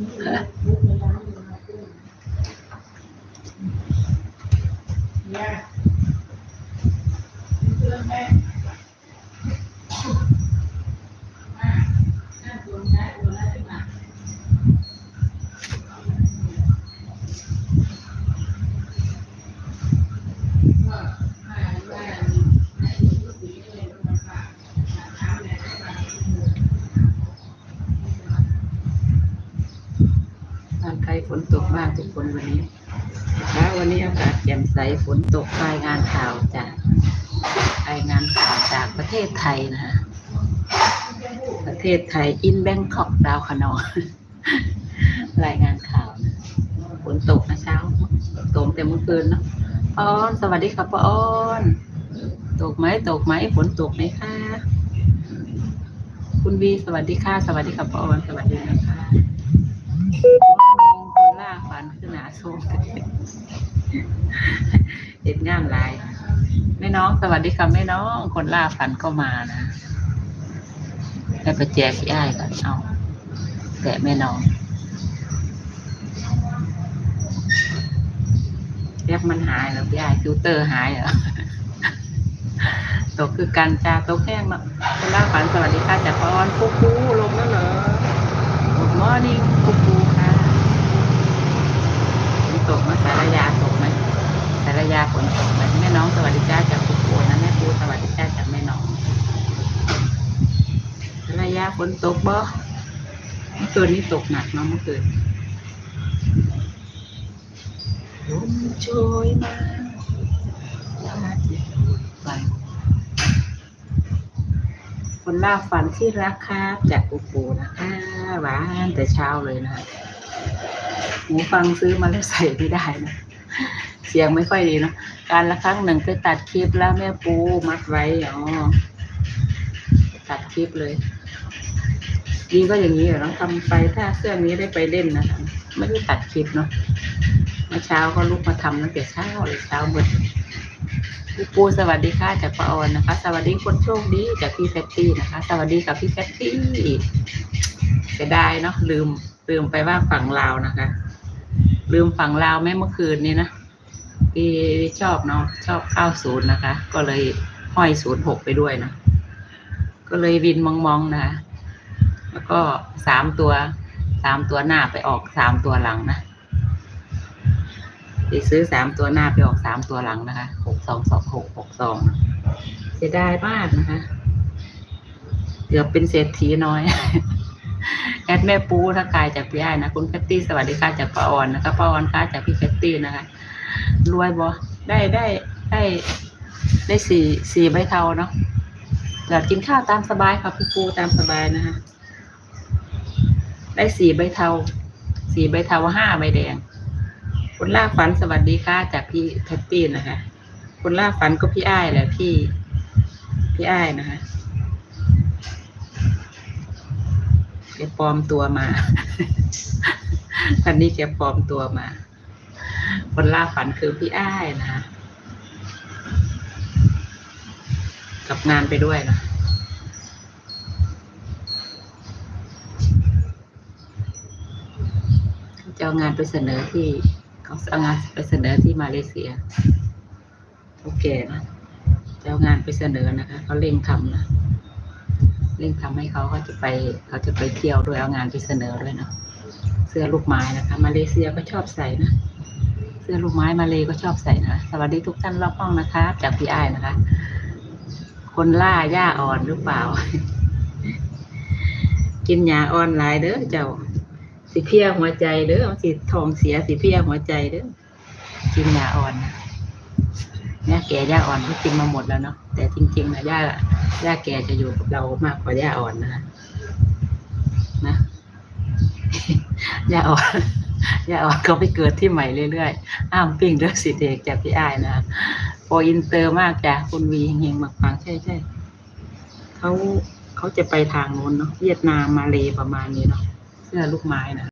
好 ฝนตกบ้างทุกคนวันนี้เช้าวันนี้อากาศแจ่มใสฝนตกรายงานข่าวจากรายงานข่าวจากประเทศไทยนะฮะประเทศไทยอินแบงคอกดาวคะนองรายงานข่าวนะฝนตกนะเช้าตกแต่เมื่อคืนเนาะป้าอ้อนสวัสดีครับป้าอ้อนตกไหมตกไหมฝนตกไหมคะคุณวีสวัสดีค่ะ สวัสดีครับป้าอ้อนสวัสดีนะคะ คนล่าฝันหนาโซมเด็ดงามหลายแม่น้อง สวัสดีค่ะแม่น้อง คนล่าฝันก็มานะให้ไปแจกพี่อ้ายก่อนเอาแกะแม่น้องแยบมันหายแล้วพี่อ้ายฟิลเตอร์หายเหรอตกคือกันจาตกแห้งเนาะคนล่าฝันสวัสดีค่ะจากพรปุ๊กปูลงแล้วเหรอ Good morning ปุ๊กปูค่ะ ฝนตกไหมสารยาตกไหมสารยาฝนตกไหมแม่น้องสวัสดีจ้าจากปุกโกนะแม่ปูสวัสดีจ้าจากแม่น้องสารยาฝ นตกบ่เมื่อคืนนี้ตกหนักเนาะเมื่อคืนลมโชยมาพัดไปคนล่าฝันที่รักครับจากปุกโกนะคะหวานแต่เช้าเลยนะคะหูฟังซื้อมาแล้วใส่ไม่ได้นะ เสียงไม่ค่อยดีเนอะการละครั้งหนึ่งไปตัดคลิปแล้วแม่ปูมัดไว้อ๋อตัดคลิปเลย ดีก็อย่างนี้เหรอเนาะทำไปถ้าเครื่องนี้ได้ไปเล่นนะคะไม่ได้ตัดคลิปเนาะเมื่อเช้าก็ลุกมาทำตั้งแต่เช้าเลยเช้าหมดพี่ปูสวัสดีค่ะจากปออนนะคะ สวัสดีคนโชคดีจากพี่แฟตตี้นะคะ สวัสดีกับพี่แฟตตี้เสียดายเนาะลืมลืมไปว่าฝั่งลาวนะคะ ลืมฝั่งลาวแม่เมื่อคืนนี้นะพี่ชอบเนาะชอบเก้าศูนย์นะคะ ก็เลยห้อยศูนย์หกไปด้วยนะก็เลยวินมองๆนะคะ ก็สามตัวสามตัวหน้าไปออกสามตัวหลังนะไปซื้อสามตัวหน้าไปออกสามตัวหลังนะคะหกสองสองหกหกสองเสียดายมากนะคะเกือบเป็นเศรษฐีน้อย แอดแม่ปูทักทายจากพี่ไอ้นะคุณแคตตี้สวัสดีค่ะจากป้าออนนะคะป้าออนค่ะจากพี่แคตตี้นะคะรวยบอได้ได้ได้ได้สี่สี่ใบเทาเนาะอยากกินข้าวตามสบายค่ะพี่ปูตามสบายนะคะ ได้สี่ใบเทาสี่ใบเทาห้าใบแดง คนล่าฝันสวัสดีค่ะจากพี่แคตตี้นะคะ คนล่าฝันก็พี่ไอ้ายแหละพี่ พี่ไอ้ายนะคะแกปลอมตัวมาอันนี้แกปลอมตัวมา คนล่าฝันคือพี่อ้ายนะคะกับงานไปด้วยนะ เขา จะเอางานไปเสนอที่เขาเอางานไปเสนอที่มาเลเซียโอเคนะจะเอางานไปเสนอนะคะเขาเร่งทำนะเร่งทำให้เขาเขาจะไปเขาจะไปเที่ยวด้วยเอางานไปเสนอด้วยเนาะเสื้อลูกไม้นะคะ มาเลเซียก็ชอบใส่นะเสื้อลูกไม้มาเลก็ชอบใส่นะสวัสดีทุกท่านรอบห้องนะคะ จากพี่ไอ้นะคะ คนล่าหญ้าอ่อนหรือเปล่า กินยาอ่อนหลายเด้อเจ้า สิเพียหัวใจเด้อสิทองเสียสิเพียหัวใจเด้อกินยาอ่อนนะเนี่ยแก่ย่าอ่อนก็กินมาหมดแล้วเนาะแต่จริงๆนะย่าย่าแก่จะอยู่กับเรามากกว่าย่าอ่อนนะนะย่าอ่อนย่าอ่อนก็ไปเกิดที่ใหม่เรื่อยๆอ้ามปิ้งเลือกสิเด็กจากพี่อ้ายนะโปรอินเตอร์มากจ้ะคุณวีเฮงมากฟังใช่ใช่เขาเขาจะไปทางโน้นเนาะเวียดนามมาเลประมาณนี้เนาะ เสื้อลูกไม้นะ